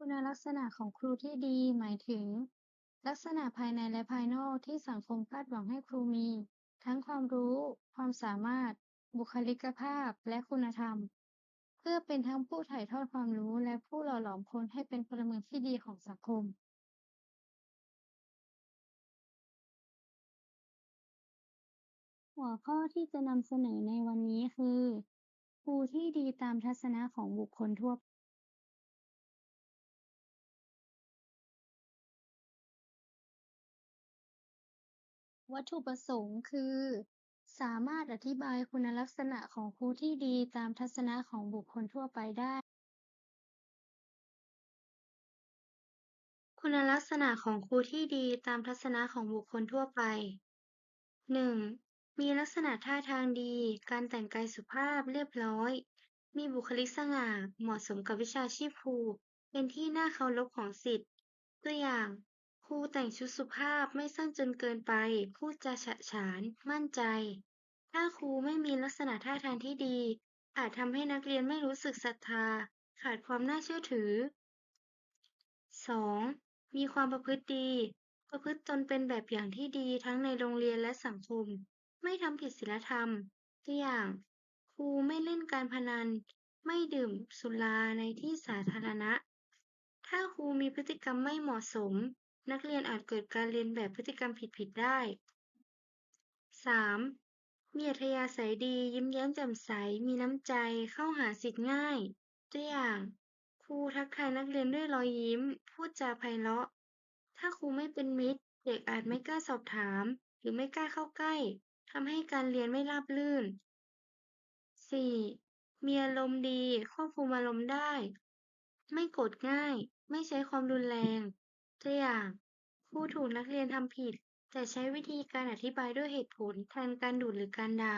คุณลักษณะของครูที่ดี หมายถึง ลักษณะภายในและภายนอกที่สังคมคาดหวังให้ครูมี ทั้งความรู้ ความสามารถ บุคลิกภาพ และคุณธรรม เพื่อเป็นทั้งผู้ถ่ายทอดความรู้และผู้หล่อหลอมคนให้เป็นพลเมืองที่ดีของสังคมหัวข้อที่จะนำเสนอในวันนี้คือ ครูที่ดีตามทัศนะของบุคคลทั่ว วัตถุประสงค์คือ สามารถอธิบายคุณลักษณะของครูที่ดีตามทัศนะของบุคคลทั่วไปได้ คุณลักษณะของครูที่ดีตามทัศนะของบุคคลทั่วไป 1. มีลักษณะท่าทางดี การแต่งกายสุภาพเรียบร้อย มีบุคลิกสง่า เหมาะสมกับวิชาชีพครู เป็นที่น่าเคารพของศิษย์ตัวอย่าง ครูแต่งชุดสุภาพไม่สั้นจนเกินไป พูดจาฉะฉาน มั่นใจ ถ้าครูไม่มีลักษณะท่าทางที่ดี อาจทำให้นักเรียนไม่รู้สึกศรัทธา ขาดความน่าเชื่อถือ 2. มีความประพฤติดี ประพฤติตนเป็นแบบอย่างที่ดีทั้งในโรงเรียนและสังคม ไม่ทำผิดศีลธรรม ตัวอย่าง ครูไม่เล่นการพนัน ไม่ดื่มสุราในที่สาธารณะ ถ้าครูมีพฤติกรรมไม่เหมาะสม นักเรียนอาจเกิดการเรียนแบบพฤติกรรมผิดๆได้ 3. มีอัธยาศัยดี ยิ้มแย้มแจ่มใส มีน้ำใจ เข้าหาศิษย์ง่าย ตัวอย่าง ครูทักทายนักเรียนด้วยรอยยิ้ม พูดจาไพเราะ ถ้าครูไม่เป็นมิตร เด็กอาจไม่กล้าสอบถาม หรือไม่กล้าเข้าใกล้ ทำให้การเรียนไม่ราบรื่น 4. มีอารมณ์ดี ควบคุมอารมณ์ได้ ไม่โกรธง่าย ไม่ใช้ความรุนแรง ตัวอย่าง ครูถูกนักเรียนทำผิด แต่ใช้วิธีการอธิบายด้วยเหตุผลแทนการดุหรือการด่า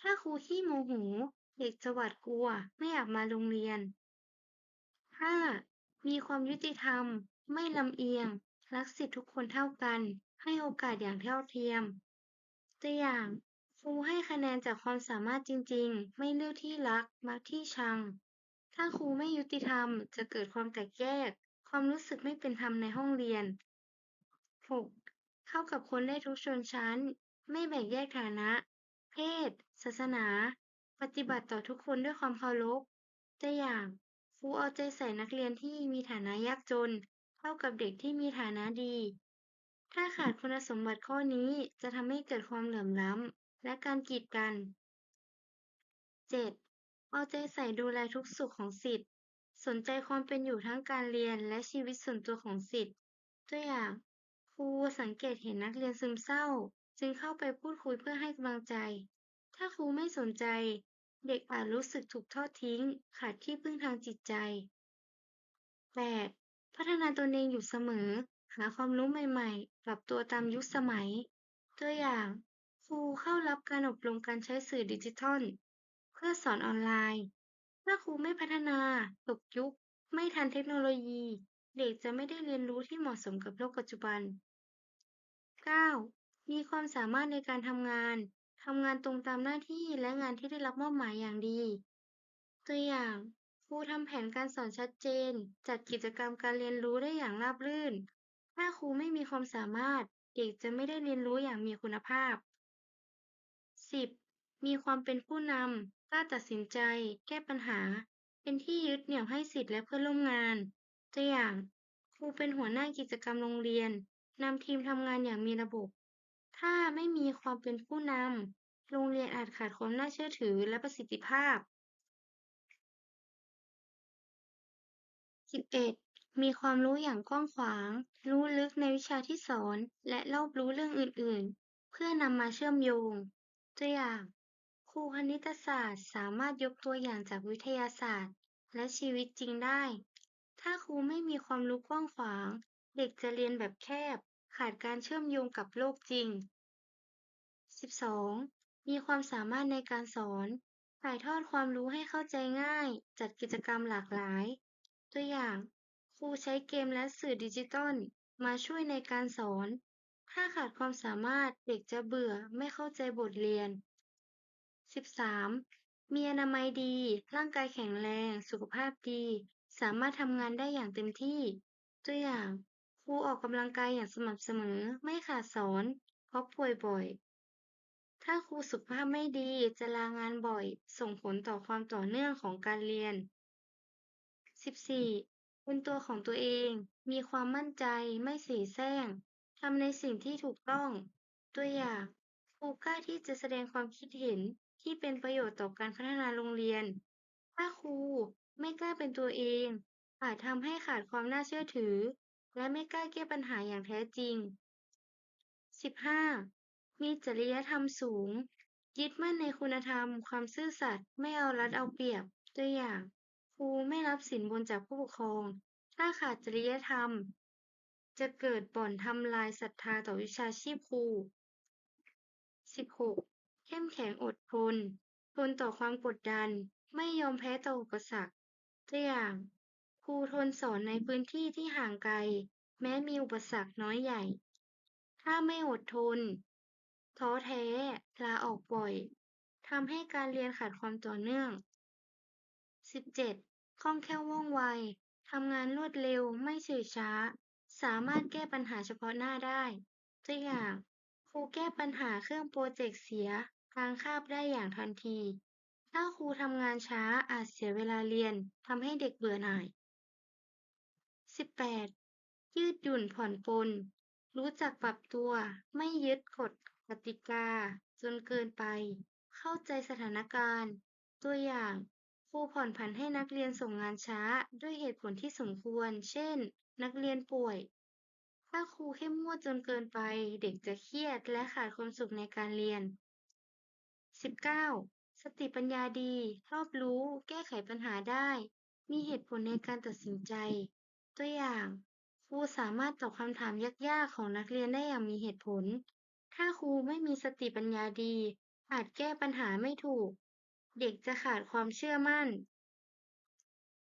ถ้าครูขี้โมโห เด็กจะหวาดกลัว ไม่อยากมาโรงเรียน 5. มีความยุติธรรม ไม่ลำเอียง รักศิษย์ทุกคนเท่ากัน ให้โอกาสอย่างเท่าเทียม ตัวอย่าง ครูให้คะแนนจากความสามารถจริง ๆ ไม่เลือกที่รัก มักที่ชัง ถ้าครูไม่ยุติธรรม จะเกิดความแตกแยก ความรู้สึกไม่เป็นธรรมในห้องเรียน 6. เข้ากับคนได้ทุกชนชั้น ไม่แบ่งแยกฐานะ เพศ ศาสนา ปฏิบัติต่อทุกคนด้วยความเคารพตัวอย่างครูเอาใจใส่นักเรียนที่มีฐานะยากจน เท่ากับเด็กที่มีฐานะดี ถ้าขาดคุณสมบัติข้อนี้จะทำให้เกิดความเหลื่อมล้ำและการกีดกัน 7. เอาใจใส่ดูแลทุกสุขของศิษย์ สนใจความเป็นอยู่ทั้งการเรียนและชีวิตส่วนตัวของศิษย์ตัวอย่าง ครูสังเกตเห็นนักเรียนซึมเศร้า จึงเข้าไปพูดคุยเพื่อให้กำลังใจ ถ้าครูไม่สนใจ เด็กอาจรู้สึกถูกทอดทิ้ง ขาดที่พึ่งทางจิตใจ 8. พัฒนาตนเองอยู่เสมอ หาความรู้ใหม่ๆ ปรับตัวตามยุคสมัย ตัวอย่าง ครูเข้ารับการอบรมการใช้สื่อดิจิทัล เพื่อสอนออนไลน์ ถ้าครูไม่พัฒนา ตกยุค ไม่ทันเทคโนโลยี เด็กจะไม่ได้เรียนรู้ที่เหมาะสมกับโลกปัจจุบัน 9. มีความสามารถในการทำงาน ทำงานตรงตามหน้าที่และงานที่ได้รับมอบหมายอย่างดี ตัวอย่างครูทำแผนการสอนชัดเจน จัดกิจกรรมการเรียนรู้ได้อย่างราบรื่น ถ้าครูไม่มีความสามารถ เด็กจะไม่ได้เรียนรู้อย่างมีคุณภาพ 10. มีความเป็นผู้นำ กล้าตัดสินใจ แก้ปัญหา เป็นที่ยึดเหนี่ยวให้ศิษย์และเพื่อนร่วมงาน ตัวอย่างครูเป็นหัวหน้ากิจกรรมโรงเรียนนำทีมทำงานอย่างมีระบบ ถ้าไม่มีความเป็นผู้นำโรงเรียนอาจขาดความน่าเชื่อถือและประสิทธิภาพ 11. มีความรู้อย่างกว้างขวาง รู้ลึกในวิชาที่สอน และรอบรู้เรื่องอื่น ๆ เพื่อนำมาเชื่อมโยง ตัวอย่าง ครูคณิตศาสตร์สามารถยกตัวอย่างจากวิทยาศาสตร์ และชีวิตจริงได้ ถ้าครูไม่มีความรู้กว้างขวาง เด็กจะเรียนแบบแคบ ขาดการเชื่อมโยงกับโลกจริง 12. มีความสามารถในการสอน ถ่ายทอดความรู้ให้เข้าใจง่าย จัดกิจกรรมหลากหลาย ตัวอย่าง ครูใช้เกมและสื่อดิจิทัลมาช่วยในการสอน ถ้าขาดความสามารถเด็กจะเบื่อไม่เข้าใจบทเรียน 13. มีอนามัยดี ร่างกายแข็งแรง สุขภาพดี สามารถทำงานได้อย่างเต็มที่ ตัวอย่าง ครูออกกำลังกายอย่างสม่ำเสมอ ไม่ขาดสอน เพราะป่วยบ่อย ถ้าครูสุขภาพไม่ดีจะลางานบ่อย ส่งผลต่อความต่อเนื่องของการเรียน 14. เป็นตัวของตัวเอง มีความมั่นใจ ไม่เสแสร้งทำในสิ่งที่ถูกต้อง ตัวอย่างครูกล้าที่จะแสดงความคิดเห็น ที่เป็นประโยชน์ต่อการพัฒนาโรงเรียน ถ้าครูไม่กล้าเป็นตัวเอง อาจทำให้ขาดความน่าเชื่อถือ และไม่กล้าแก้ปัญหาอย่างแท้จริง 15. มีจริยธรรมสูง ยึดมั่นในคุณธรรม ความซื่อสัตย์ไม่เอารัดเอาเปรียบ ตัวอย่าง ครูไม่รับสินบนจากผู้ปกครอง ถ้าขาดจริยธรรม จะเกิดบ่อนทำลายศรัทธาต่อวิชาชีพครู 16. เข้มแข็งอดทน ทนต่อความกดดัน ไม่ยอมแพ้ต่ออุปสรรคตัวอย่างครูทนสอนในพื้นที่ที่ห่างไกล แม้มีอุปสรรคน้อยใหญ่ ถ้าไม่อดทน ท้อแท้ ลาออกบ่อยทำให้การเรียนขาดความต่อเนื่อง 17. คล่องแคล่วว่องไว ทำงานรวดเร็ว ไม่เฉื่อยช้า สามารถแก้ปัญหาเฉพาะหน้าได้ ตัวอย่าง ครูแก้ปัญหาเครื่องโปรเจกต์เสีย กางคาบได้อย่างทันที ถ้าครูทำงานช้าอาจเสียเวลาเรียนทำให้เด็กเบื่อหน่าย 18. ยืดหยุ่นผ่อนปลนรู้จักปรับตัว ไม่ยึดกฎกติกา จนเกินไป เข้าใจสถานการณ์ ตัวอย่างครูผ่อนผันให้นักเรียนส่งงานช้าด้วยเหตุผลที่สมควร เช่น นักเรียนป่วย ถ้าครูเข้มงวดจนเกินไป เด็กจะเครียดและขาดความสุขในการเรียน 19. สติปัญญาดี รอบรู้ แก้ไขปัญหาได้ มีเหตุผลในการตัดสินใจ ตัวอย่างครูสามารถตอบคำถามยากๆของนักเรียนได้อย่างมีเหตุผล ถ้าครูไม่มีสติปัญญาดี อาจแก้ปัญหาไม่ถูก เด็กจะขาดความเชื่อมั่น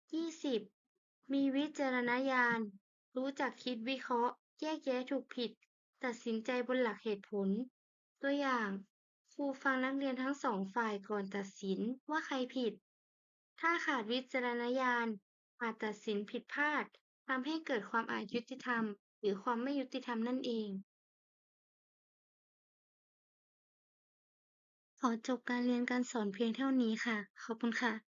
20. มีวิจารณญาณ รู้จักคิดวิเคราะห์ แยกแยะถูกผิด ตัดสินใจบนหลักเหตุผล ตัวอย่าง รูฟังนักเรียนทั้งสองฝ่ายก่อนตัดสินว่าใครผิด ถ้าขาดวิจารณญาณ อาจตัดสินผิดพลาดทำให้เกิดความอายุติธรรม หรือความไม่ยุติธรรมนั่นเอง ขอจบการเรียนการสอนเพียงเท่านี้ค่ะ ขอบคุณค่ะ